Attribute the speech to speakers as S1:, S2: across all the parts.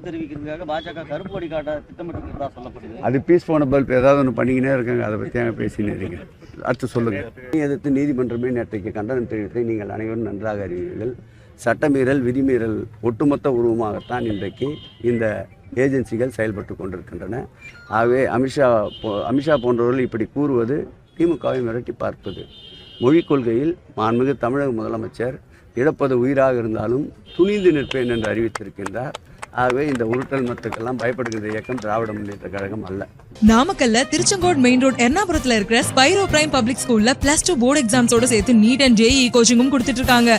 S1: எதிர்ப்பு தெரிவிக்கிறதுக்காக பாஜக கருப்பு கொடி காட்ட திட்டமிட்டிருக்கிறதா சொல்லப்படுது.
S2: அது பீஸ் போன பல்ப் ஏதாவது ஒன்று பண்ணிக்கினே இருக்காங்க. அதை பற்றி அங்கே பேசினே இருங்க. அடுத்து சொல்லுங்கள் எதிர்த்து நீதிமன்றமே நேற்றைக்கு கண்டனம் தெரிவித்தை நீங்கள் அனைவரும் நன்றாக அறிவீர்கள். சட்டமீறல் விதிமீறல் ஒட்டுமொத்த உருவமாகத்தான் இன்றைக்கு இந்த ஏஜென்சிகள் செயல்பட்டு கொண்டிருக்கின்றன. ஆகவே அமித்ஷா போ அமித்ஷா போன்றவர்கள் இப்படி கூறுவது திமுகவை மிரட்டி பார்ப்பது. மொழிக் கொள்கையில் மாண்புமிகு தமிழக முதலமைச்சர் இழப்பது உயிராக இருந்தாலும் துணிந்து நிற்பேன் என்று அறிவித்திருக்கின்றார். ஆகவே இந்த உருட்டல் மத்துக்கெல்லாம் பயப்படுகின்ற இயக்கம் திராவிட முன்னேற்ற கழகம் அல்ல.
S3: நாமக்கல்ல திருச்செங்கோடு மெயின் ரோட் எர்ணாபுரத்துல இருக்கிற ஸ்பைரோ பிரைம் பப்ளிக் ஸ்கூல்ல பிளஸ் டூ போர்டு எக்ஸாம்ஸோட சேர்த்து நீட் அண்ட் ஜேஇ கோச்சிங்கும் கொடுத்துட்டு இருக்காங்க.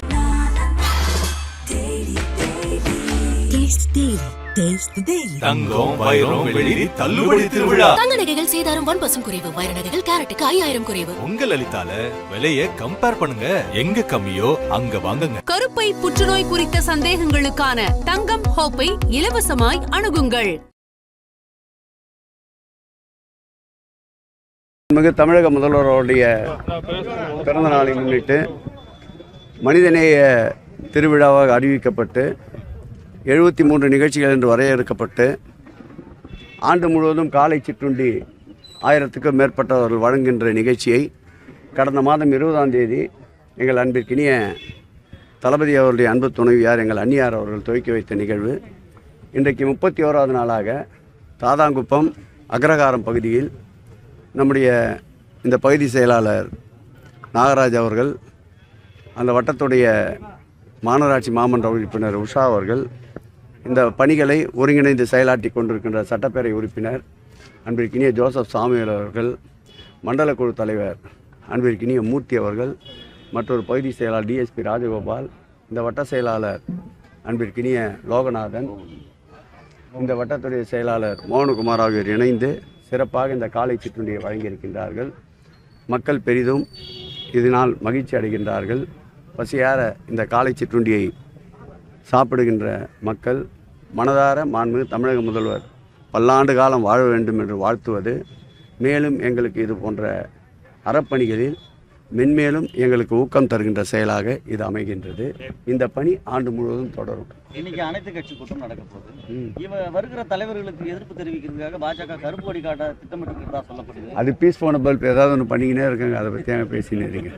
S4: தங்கம் வைரம் வெள்ளி தள்ளுபடி திருவிழா.
S5: தங்க நகைகள் சேதாரம் ஒன் பர்சன்ட் குறைவு. வைர நகைகள் கேரட்டுக்கு ஐயாயிரம் குறைவு.
S4: உங்க லலிதால விலைய கம்பேர் பண்ணுங்க. எங்க கம்மியோ அங்க வாங்குங்க.
S6: கருப்பை புற்றுநோய் குறித்த சந்தேகங்களுக்கான தங்கம் ஹோப்பை இலவசமாய் அணுகுங்கள்.
S2: மிகு தமிழக முதல்வருடைய பிறந்த நாளை முன்னிட்டு மனிதநேய திருவிழாவாக அறிவிக்கப்பட்டு எழுபத்தி மூன்று நிகழ்ச்சிகள் என்று வரையறுக்கப்பட்டு ஆண்டு முழுவதும் காலை சிற்றுண்டி ஆயிரத்துக்கும் மேற்பட்டவர்கள் வழங்குகின்ற நிகழ்ச்சியை கடந்த மாதம் இருபதாம் தேதி எங்கள் அன்பிற்கினிய தளபதி அவருடைய அன்பு துணைவியார் எங்கள் அன்னியார் அவர்கள் துவக்கி வைத்த நிகழ்வு. இன்றைக்கு முப்பத்தி ஓராவது நாளாக தாதாங்குப்பம் அக்ரகாரம் பகுதியில் நம்முடைய இந்த பகுதி செயலாளர் நாகராஜ் அவர்கள் அந்த வட்டத்துடைய மாநகராட்சி மாமன்ற உறுப்பினர் உஷா அவர்கள் இந்த பணிகளை ஒருங்கிணைந்து செயலாற்றி கொண்டிருக்கின்ற சட்டப்பேரவை உறுப்பினர் அன்பிற்கினிய ஜோசப் சாமியல் அவர்கள் மண்டல குழு தலைவர் அன்பிற்கினிய மூர்த்தி அவர்கள் மற்றொரு பகுதி செயலாளர் டிஎஸ்பி ராஜகோபால் இந்த வட்ட செயலாளர் அன்பிற்கினிய லோகநாதன் இந்த வட்டத்துடைய செயலாளர் மோகனகுமார் ஆகியோர் இணைந்து சிறப்பாக இந்த காலை சிற்றுண்டியை வழங்கியிருக்கின்றார்கள். மக்கள் பெரிதும் இதனால் மகிழ்ச்சி அடைகின்றார்கள். பசியார இந்த காலை சிற்றுண்டியை சாப்பிடுகின்ற மக்கள் மனதார மாண்புமிகு தமிழக முதல்வர் பல்லாண்டு காலம் வாழ வேண்டும் என்று வாழ்த்துவது மேலும் எங்களுக்கு இது போன்ற அறப்பணிகளில் மென்மேலும் எங்களுக்கு ஊக்கம் தருகின்ற செயலாக இது அமைகின்றது. இந்த பணி ஆண்டு முழுவதும் தொடரும்.
S1: இன்னைக்கு அனைத்து கட்சி கூட்டம் நடக்க போகுது. இவ வருகிற தலைவர்களுக்கு எதிர்ப்பு தெரிவிக்கிறதுக்காக பாஜக கருப்பு கொடி காட்ட திட்டமிட்டிருக்கிறதா சொல்லப்படுது.
S2: அது பீஸ் போன பல்ப் ஏதாவது ஒன்று பண்ணிக்கினே இருக்காங்க. அதை பற்றி அங்கே பேசினே இருங்க.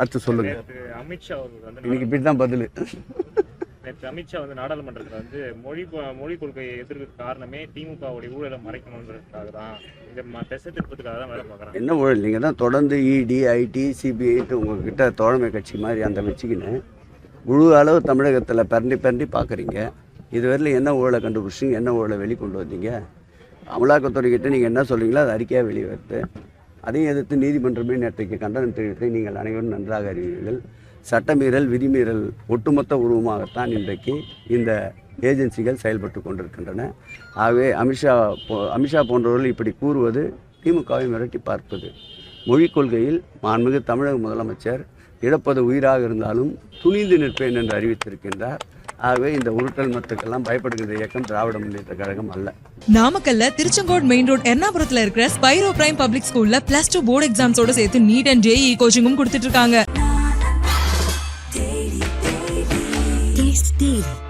S2: அடுத்து சொல்லுங்கள்
S7: நேற்று அமித்ஷா
S2: இன்னைக்கு இப்படி தான் பதில்.
S7: நேற்று அமித்ஷா வந்து நாடாளுமன்றத்தில் வந்து மொழி மொழி கொள்கையை எதிர்க்கிறதுக்கு காரணமே திமுகவுடைய ஊழலை மறைக்கணுன்றதுக்காக தான் இந்த ம- திசை திருப்பத்துக்காக தான் வேலை பார்க்குறாங்க.
S2: என்ன ஊழல்? நீங்கள் தான் தொடர்ந்து இடி ஐடி சிபிஐட்டு உங்ககிட்ட தோழமை கட்சி மாதிரி அந்த வச்சுக்கின்னு முழு அளவு தமிழகத்தில் பிறண்டி பிறண்டி பார்க்குறீங்க இதுவரையிலும் என்ன ஊழலை கண்டுபிடிச்சிங்க? என்ன ஊழலை வெளிக்கொண்டு வந்தீங்க? அமலாக்கத்துறைக்கிட்ட நீங்கள் என்ன சொல்கிறீங்களோ அது அறிக்கையாக வெளியே வருது அதையும் எதிர்த்து நீதிமன்றமே நேற்றைக்கு கண்டனம் தெரிவித்தை நீங்கள் அனைவரும் நன்றாக அறிவீர்கள். சட்டமீறல் விதிமீறல் ஒட்டுமொத்த உருவமாகத்தான் இன்றைக்கு இந்த ஏஜென்சிகள் செயல்பட்டு கொண்டிருக்கின்றன. ஆகவே அமித்ஷா போ அமித்ஷா போன்றவர்கள் இப்படி கூறுவது திமுகவை மிரட்டி பார்ப்பது. மொழிக் கொள்கையில் மாண்புமிகு தமிழக முதலமைச்சர் இழப்பது உயிராக இருந்தாலும் துணிந்து நிற்பேன் என்று அறிவித்திருக்கின்றார். ஆகவே இந்த உருட்டல் மத்துக்கெல்லாம் பயப்படுகின்ற இயக்கம் திராவிட முன்னேற்ற கழகம் அல்ல.
S3: நாமக்கல்ல திருச்செங்கோடு மெயின் ரோட் எர்ணாபுரத்துல இருக்கிற ஸ்பைரோ பிரைம் பப்ளிக் ஸ்கூல்ல பிளஸ் டூ போர்டு எக்ஸாம்ஸோட சேர்த்து நீட் அண்ட் ஜேஇ கோச்சிங்கும் கொடுத்துட்டு இருக்காங்க.